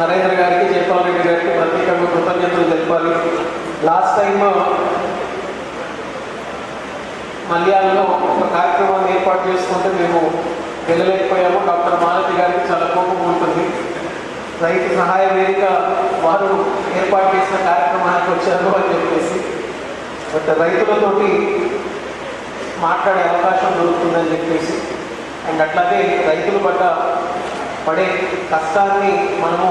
నరేంద్ర గారికి జైపాల్ రెడ్డి గారికి ప్రత్యేకంగా కృతజ్ఞతలు తెలిపాలి. లాస్ట్ టైం uh, మల్యాలలో ఒక కార్యక్రమాన్ని ఏర్పాటు చేసుకుంటే మేము వెళ్ళలేకపోయాము. డాక్టర్ మాలతి గారికి చాలా కోపం ఉంటుంది. రైతు సహాయ వేదిక వారు ఏర్పాటు చేసిన కార్యక్రమానికి వచ్చారు అని చెప్పేసి. బట్ రైతులతోటి మాట్లాడే అవకాశం దొరుకుతుందని చెప్పేసి. అండ్ అట్లాగే రైతులు పడ్డ పడే కష్టాన్ని మనము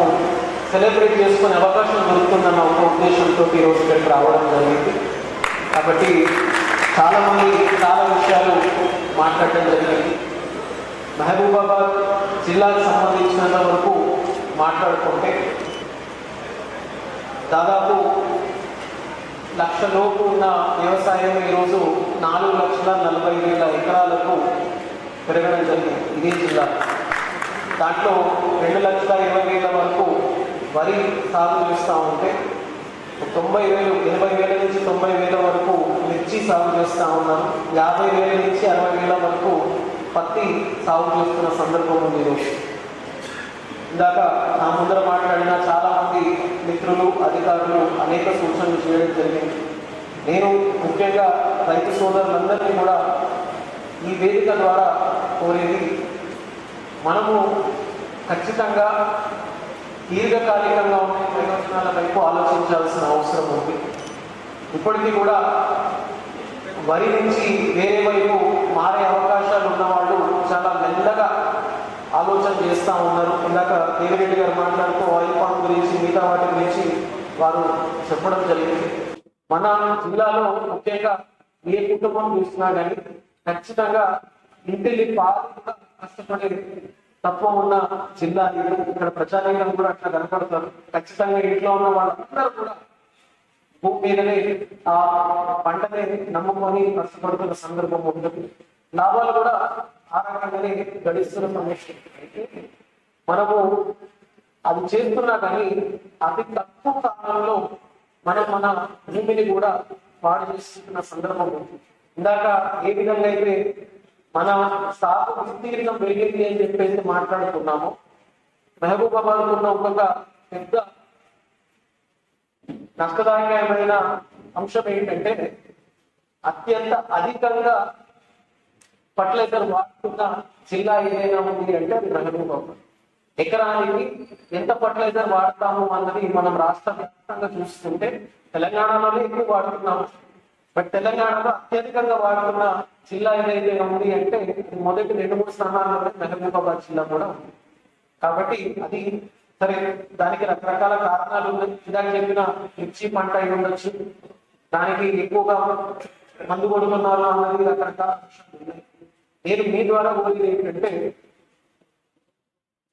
సెలబ్రేట్ చేసుకునే అవకాశం దొరుకుతుందన్న ఒక ఉద్దేశంతో ఈరోజు ఇక్కడికి రావడం జరిగింది. కాబట్టి చాలామంది చాలా విషయాలు మాట్లాడడం జరిగింది. మహబూబాబాద్ జిల్లాకు సంబంధించినంత వరకు మాట్లాడుకుంటే దాదాపు లక్ష లోపు ఉన్న వ్యవసాయం ఈరోజు నాలుగు లక్షల నలభై వేల ఎకరాలకు పెరగడం జరిగింది. ఇదే జిల్లా. దాంట్లో రెండు లక్షల ఇరవై వేల వరకు వరి సాగు చేస్తూ ఉంటే తొంభై వేలు ఎనభై వేల నుంచి తొంభై వేల వరకు మిర్చి సాగు చేస్తూ ఉన్నాం యాభై వేల నుంచి అరవై వేల వరకు పత్తి సాగు చేస్తున్న సందర్భం ఉంది ఈరోజు ఇందాక నా ముందర మాట్లాడిన చాలామంది మిత్రులు అధికారులు అనేక సూచనలు చేయడం జరిగింది. నేను ముఖ్యంగా రైతు సోదరులందరినీ కూడా ఈ వేదిక ద్వారా కోరేది మనము ఖచ్చితంగా దీర్ఘకాలికంగా ఉండే ప్రయోజనాల వైపు ఆలోచించాల్సిన అవసరం ఉంది. ఇప్పటికీ కూడా వరి నుంచి వేరే వైపు మారే అవకాశాలు ఉన్నవాళ్ళు చాలా మెల్లగా ఆలోచన చేస్తూ ఉన్నారు. ఇందాక దేవిరెడ్డి గారు మాట్లాడుతూ ఆయిల్ పామ్ గురించి మిగతా వాటి గురించి వారు చెప్పడం జరిగింది. మన జిల్లాలో ముఖ్యంగా ఏ కుటుంబం చూసినా కానీ ఖచ్చితంగా ఇంటిని పాలు కష్టపడే తత్వం ఉన్న జిల్లా ఇది ఇక్కడ ప్రజానీకం కూడా అట్లా కనపడతారు. ఖచ్చితంగా ఇంట్లో ఉన్న వాళ్ళందరూ కూడా భూమి మీదనే ఆ పంటనే నమ్ముకొని కష్టపడుతున్న సందర్భం ఉంటుంది. లాభాలు కూడా ఆ రకంగానే గడిస్తున్న సమస్య. అయితే మనము అది చేస్తున్నా కానీ అతి తక్కువ కాలంలో మనం మన భూమిని కూడా పాడు చేస్తున్న సందర్భం ఉంది. ఇందాక ఏ విధంగా అయితే మన సాగు విస్తీర్ణం పెరిగింది అని చెప్పేసి మాట్లాడుతున్నాము మహబూబాబాద్ ఉన్న ఒక్కొక్క పెద్ద నష్టదాయకమైన అంశం ఏంటంటే అత్యంత అధికంగా ఫర్టిలైజర్ వాడుతున్న జిల్లా ఏదైనా ఉంది అంటే అది మహబూబాబాద్. ఎకరానికి ఎంత ఫర్టిలైజర్ వాడతాము అన్నది మనం రాష్ట్ర వ్యాప్తంగా చూస్తుంటే తెలంగాణలోనే ఎక్కువ వాడుతున్నాము. బట్ తెలంగాణలో అత్యధికంగా వాడుతున్న జిల్లా ఏదైతే ఉంది అంటే మొదటి రెండు మూడు స్థానాల్లోనే మహబూబాబాద్ జిల్లా కూడా ఉంది. కాబట్టి అది సరే దానికి రకరకాల కారణాలు ఉన్నాయి. ఇందాక చెప్పిన మిర్చి పంట అయి ఉండొచ్చు. దానికి ఎక్కువగా మందు కొడుతున్నారు అన్నది రకరకాల నేను మీ ద్వారా కోరేది ఏంటంటే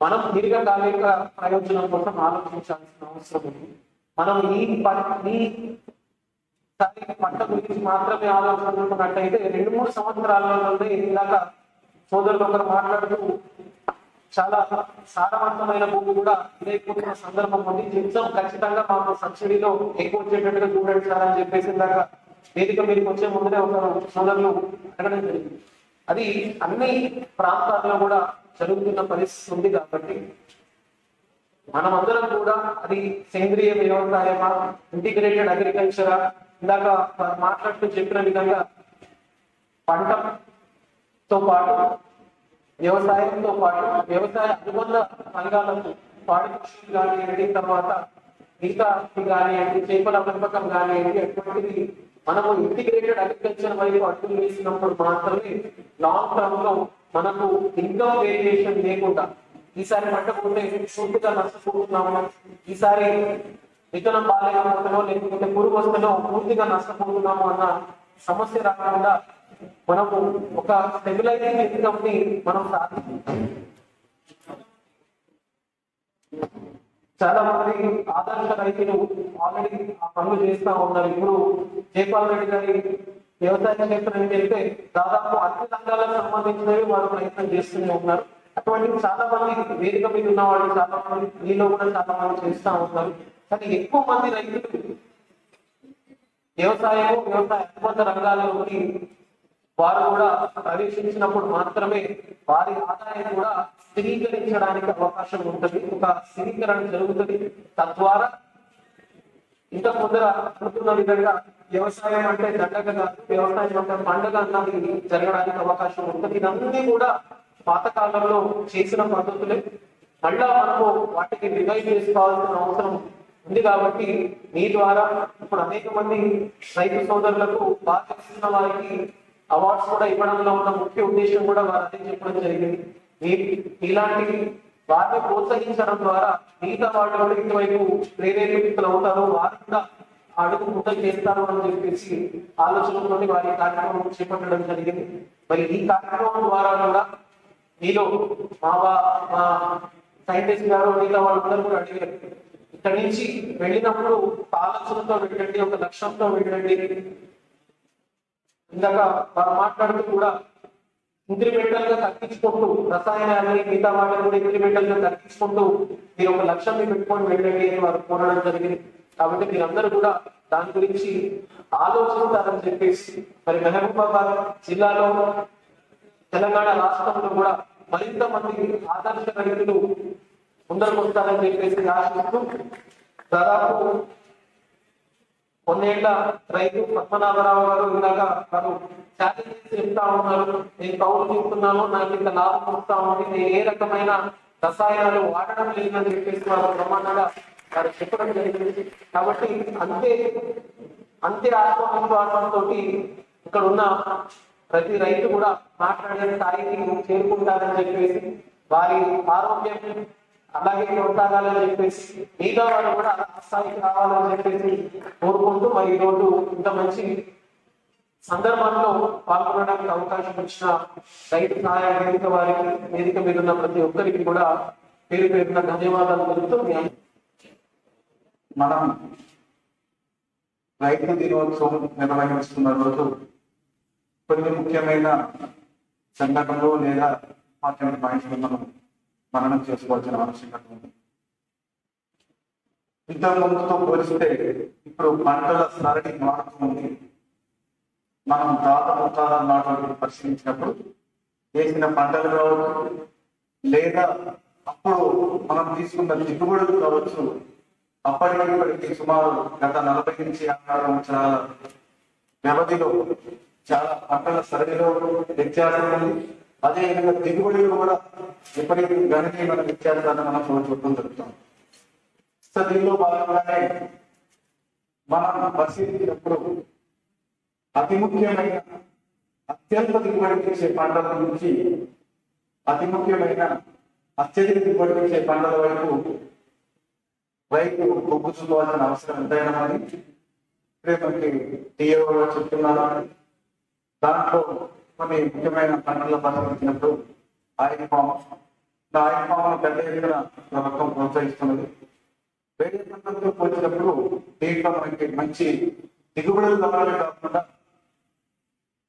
మనం దీర్ఘకాలిక ప్రయోజనం కోసం ఆలోచించాల్సిన అవసరం ఉంది. మనం ఈ ఈ సరైన పంట గురించి మాత్రమే ఆలోచించుకున్నట్టయితే రెండు మూడు సంవత్సరాలలోనే ఇందాక సోదరులు ఒకరు మాట్లాడుతూ చాలా సారవంతమైన భూమి కూడా ఇదైపోతున్న సందర్భం ఉంది. జిప్సం ఖచ్చితంగా మాకు సబ్సిడీలో ఎక్కువ వచ్చేటట్టుగా చూడండి సార్ అని చెప్పేసి ఇందాక వేదిక మీదకి వచ్చే ముందరే ఒక సోదరులు అడగడం జరిగింది. అది అన్ని ప్రాంతాల్లో కూడా జరుగుతున్న పరిస్థితి ఉంది కాబట్టి మనమందరం కూడా అది సేంద్రియ వ్యవసాయమా ఇంటిగ్రేటెడ్ అగ్రికల్చరా ఇందాక మాట్లాడుతూ చెప్పిన విధంగా పంటతో పాటు వ్యవసాయంతో పాటు వ్యవసాయ అనుబంధ రంగాలకు పాడి కానివ్వండి తర్వాత మిగతా కానివ్వండి చేపల పెంపకం కానివ్వండి అటువంటిది మనము ఇంటిగ్రేటెడ్ అగ్రికల్చర్ వైపు అడ్డు వేసినప్పుడు మాత్రమే లాంగ్ టర్మ్లో మనకు ఇన్కమ్ వేరియేషన్ లేకుండా ఈసారి పంట పోతే పూర్తిగా నష్టపోతున్నాము. ఈసారి విత్తనం బాగాలేకపోతున్నాం లేకపోతే పురుగు వస్తేనో పూర్తిగా నష్టపోతున్నాము అన్న సమస్య రాకుండా మనము ఒక స్టెబిలైజింగ్ ఇన్కమ్ని మనం సాధించాం చాలా మంది ఆదర్శ రైతులు ఆల్రెడీ ఆ పనులు చేస్తా ఉన్నారు. ఇప్పుడు జయపాల్ రెడ్డి గారి వ్యవసాయ క్షేత్రం వెళ్తే దాదాపు అన్ని రంగాలకు సంబంధించినవి వారు ప్రయత్నం చేస్తూనే ఉన్నారు. అటువంటి చాలా మంది వేదిక మీద ఉన్న వాళ్ళు చాలా మంది మీలో కూడా చాలా మంది చేస్తా ఉన్నారు. కానీ ఎక్కువ మంది రైతులు వ్యవసాయం వ్యవసాయ అనుబంధ రంగాల్లోకి వారు కూడా ప్రవేశించినప్పుడు మాత్రమే వారి ఆదాయం కూడా స్థిరీకరించడానికి అవకాశం ఉంటుంది. ఒక స్థిరీకరణ జరుగుతుంది. తద్వారా ఇంత ముందర అనుకున్న విధంగా వ్యవసాయం అంటే దండగ కాదు వ్యవసాయం అంటే పండగ అన్నది జరగడానికి అవకాశం ఉంటుంది. ఇవన్నీ కూడా పాతకాలంలో చేసిన పద్ధతులే. మళ్ళా మనము వాటికి రివైవ్ చేసుకోవాల్సిన అవసరం ఉంది కాబట్టి మీ ద్వారా ఇప్పుడు అనేక మంది రైతు సోదరులకు బాధిస్తున్న వారికి అవార్డ్స్ కూడా ఇవ్వడంలో ఉన్న ముఖ్య ఉద్దేశం కూడా వారు అదే చెప్పడం జరిగింది. మీ ఇలాంటి వారిని ప్రోత్సహించడం ద్వారా మిగతా వాళ్ళు కూడా ఇటువైపు ప్రేరేపితులు అవుతారు వారు కూడా అడుగు ముందలు చేస్తారు అని చెప్పేసి ఆలోచనతో వారి కార్యక్రమం చేపట్టడం జరిగింది. మరి ఈ కార్యక్రమం ద్వారా కూడా మీలో మా సైంటిస్ట్ గారు మిగతా వాళ్ళందరూ కూడా అడిగారు. ఇక్కడి నుంచి వెళ్ళినప్పుడు ఆలోచనతో వెళ్ళండి ఒక లక్ష్యంతో వెళ్ళండి. ఇందాక వారు మాట్లాడుతూ కూడా ఇంక్రిమెంటల్గా తగ్గించుకుంటూ రసాయనాన్ని మిగతా వాటిని కూడా ఇంక్రిమెంటల్గా తగ్గించుకుంటూ మీరు ఒక లక్ష్యాన్ని పెట్టుకొని వెళ్ళండి అని వారు కోరడం జరిగింది. కాబట్టి మీరందరూ కూడా దాని గురించి ఆలోచిస్తారని చెప్పేసి మరి మహబూబాబాద్ జిల్లాలో తెలంగాణ రాష్ట్రంలో కూడా మరింత మంది ఆదర్శ రైతులు ముందరకు వస్తారని చెప్పేసి ఆశిస్తూ దాదాపు కొన్నేళ్ళ రైతు పద్మనాభరావు గారు ఇందాక వారు ఛాలెంజెస్ చెప్తా ఉన్నారు. నేను కౌలు తీసుకున్నాను నాకు ఇంత లాభం వస్తా ఉంది. నేను ఏ రకమైన రసాయనాలు వాడడం లేదని చెప్పేసి వారు ప్రమాణంగా వారు చెప్పడం జరిగింది. కాబట్టి అంతే అంతే ఆత్మవిశ్వాసంతో ఇక్కడ ఉన్న ప్రతి రైతు కూడా మాట్లాడే స్థాయికి చేరుకుంటారని చెప్పేసి వారి ఆరోగ్యం అలాగే కొనసాగాలని చెప్పేసి మిగతా వాళ్ళు కూడా ఆ స్థాయికి రావాలని చెప్పేసి కోరుకుంటూ మరి ఈరోజు ఇంత మంచి సందర్భంలో పాల్గొనడానికి అవకాశం ఇచ్చిన రైతు సహాయ వేదిక వారికి వేదిక మీద ఉన్న ప్రతి ఒక్కరికి కూడా పేరు పేరున ధన్యవాదాలు తెలుపుతూ మనం రైతు దినోత్సవం నిర్వహిస్తున్న రోజు కొన్ని ముఖ్యమైన సంఘటనలు లేదా ఇంపార్టెంట్ పాయింట్స్ మనం మననం చేసుకోవాల్సిన ఆవశ్యకత ఉంది. ఇంతకు ముందుతో పోలిస్తే ఇప్పుడు పంటల సరళి మారుతుంది మనం తాత ముత్తాల నాటి పరిశీలించినప్పుడు వేసిన పంటలు కావచ్చు లేదా అప్పుడు మనం తీసుకున్న దిగుబడులు కావచ్చు అప్పటికి ఇప్పటికి సుమారు గత నలభై నుంచి యాభై సంవత్సరాల వ్యవధిలో చాలా పంటల సరళిలో వ్యత్యాసం ఉంది. అదే విధంగా దిగుబడిలో కూడా ఎప్పటికీ గణనీయమైన వ్యత్యాసాన్ని మనం చూడటం జరుగుతాం సో దీనిలో భాగంగానే మనం పరిశీలించినప్పుడు అతి ముఖ్యమైన అత్యంత దిగుబడి చేసే పంటల నుంచి అతి ముఖ్యమైన అత్యధిక దిగుబడి చేసే పంటల వైపు రైతు మొగ్గు అవసరం ఎంతైనా మరి రేపటి మనకి టీఓ చెప్తున్నారు. దాంట్లో కొన్ని ముఖ్యమైన పనుల్లో పరిశీలించినప్పుడు ఆయిల్ ఫామ్ ఆయిల్ ఫామ్ పెద్ద ఎత్తున ప్రభుత్వం ప్రోత్సహిస్తున్నది. వేరే పంటలతో పోల్చినప్పుడు దీంట్లో మనకి మంచి దిగుబడులు రావడమే కాకుండా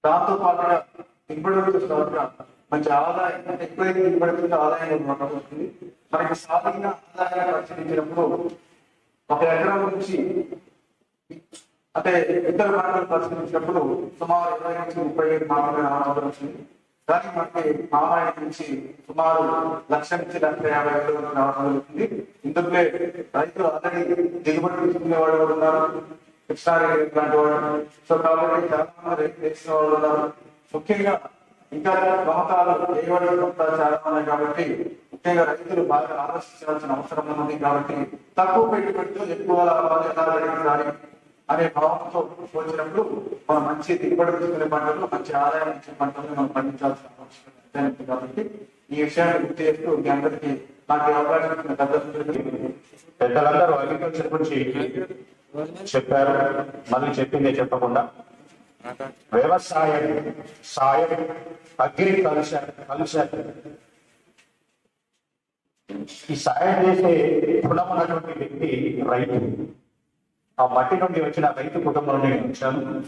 దాంతో పాటుగా దిగుబడులతో పాటుగా మంచి ఆదాయం ఎక్కువైతే దిగుబడుతుంటే ఆదాయం వస్తుంది. మనకి సాధారణ ఆదాయాన్ని పరిశీలించినప్పుడు ఒక ఎకరం నుంచి అంటే ఇతర పంటలు పరిశీలించినప్పుడు సుమారు ఇరవై నుంచి ముప్పై ఐదు మాత్రమే రావడం వచ్చింది కానీ మనకి మామాయి నుంచి సుమారు లక్ష నుంచి లక్ష యాభై వేల వరకు రావడం జరుగుతుంది ఇందుకే రైతులు ఆల్రెడీ దిగుబడి తీసుకునే వాళ్ళు కూడా ఉన్నారు. కృష్ణారెడ్డి ఇట్లాంటి వాళ్ళు. సో కాబట్టి చాలా మంది రైతు చేసిన వాళ్ళు ఉన్నారు. ముఖ్యంగా ఇంకా గమకాలు ఏవడం చాలా ఉన్నాయి కాబట్టి ముఖ్యంగా రైతులు బాగా ఆలోచించాల్సిన అవసరం ఉంది కాబట్టి తక్కువ పెట్టుబడితో ఎక్కువ లాభాలు ఎలా రావాలి అనే భావంతో వచ్చినప్పుడు మనం మంచి దిగుబడి తీసుకునే పంటలు మంచి ఆదాయం ఇచ్చే పంటలు మనం పండించాల్సిన అవసరం కాబట్టి ఈ విషయాన్ని గుర్తు చేస్తూ మీ అందరికీ నాకు అవకాశం పెద్దలందరూ అగ్రికల్చర్ గురించి చెప్పారు. మళ్ళీ చెప్పిందే చెప్పకుండా. వ్యవసాయం సాయం అగ్రికల్చర్ కల్చర్. ఈ సాయం చేసే గుణం ఉన్నటువంటి వ్యక్తి రైతు. ఆ మట్టి నుండి వచ్చిన రైతు కుటుంబం నుండి నేను వచ్చాను.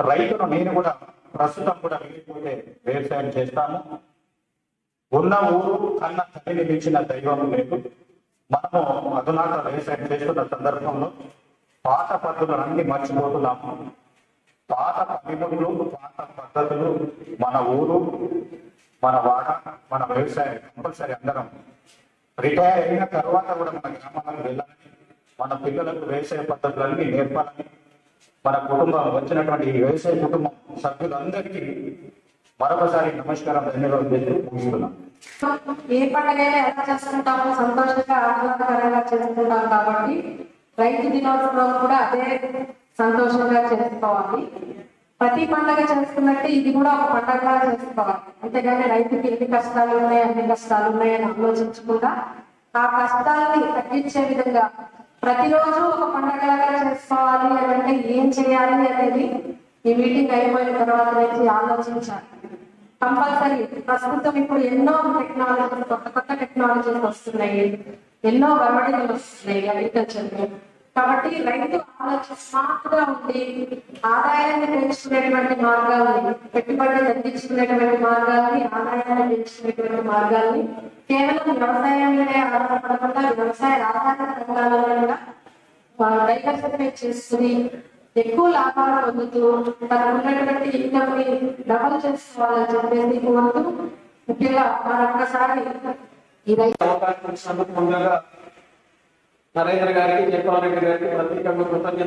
రైతును నేను కూడా ప్రస్తుతం కూడా వెళ్ళిపోతే వ్యవసాయం చేస్తాను. ఉన్న ఊరు కన్న తల్లిని మించిన దైవం లేదు. మనము అధునాత వ్యవసాయం చేస్తున్న సందర్భంలో పాత పద్ధతులు అన్ని మర్చిపోతున్నాము. పాత పనిముట్లు పాత పద్ధతులు మన ఊరు మన వాడ మన వ్యవసాయం కంపల్సరీ అందరం. రిటైర్ అయిన తర్వాత కూడా మన గ్రామాలకు వెళ్ళాలని మన పిల్లలకు వ్యవసాయ పద్ధతులన్నీ నేర్పాలని మన కుటుంబం వచ్చినటువంటి వ్యవసాయ కుటుంబం సభ్యులందరికీ మరొకసారి నమస్కారం ధన్యవాదాలు చేస్తూ ముగిస్తున్నాం ఏ పండుగైనా ఎలా చేసుకుంటాము సంతోషంగా ఆహ్లాదకరంగా చేసుకుంటాం కాబట్టి రైతు దినోత్సవం కూడా అదే సంతోషంగా చేసుకోవాలి. ప్రతి పండగ చేసుకున్నట్టు ఇది కూడా ఒక పండుగ చేసుకోవాలి. అంతేగాని రైతుకి ఎన్ని కష్టాలు ఉన్నాయి అన్ని కష్టాలు ఉన్నాయని ఆలోచించకుండా ఆ కష్టాలని తగ్గించే విధంగా ప్రతిరోజు ఒక పండగలాగా చేసుకోవాలి అని అంటే ఏం చేయాలి అనేది ఈ మీటింగ్ అయిపోయిన తర్వాత నుంచి ఆలోచించాలి. కంపల్సరీ ప్రస్తుతం ఇప్పుడు ఎన్నో టెక్నాలజీస్ కొత్త కొత్త టెక్నాలజీస్ వస్తున్నాయి ఎన్నో వెంబడిలు వస్తున్నాయి అగ్రికల్చర్ కాబట్టి రైతు ఆలోచన స్మార్ట్గా ఉండి ఆదాయాన్ని పెంచుకునేటువంటి మార్గాల్ని పెట్టుబడి తగ్గించుకునేటువంటి మార్గాల్ని ఆదాయాన్ని పెంచుకునేటువంటి మార్గాల్ని కేవలం వ్యవసాయంలోనే ఆధారపడకుండా వ్యవసాయ ఆధారిత రంగాలలో కూడా డైవర్సిఫై చేసుకుని ఎక్కువ లాభాలు పొందుతూ తనకు ఉన్నటువంటి ఇన్కమ్ని డబల్ చేసుకోవాలని చెప్పేసి కోరుతూ ముఖ్యంగా మరొకసారి ఈ రైతు అవకాశం నరేంద్ర గారికి జగన్మోహన్ రెడ్డి గారికి ప్రత్యేకంగా కృతజ్ఞత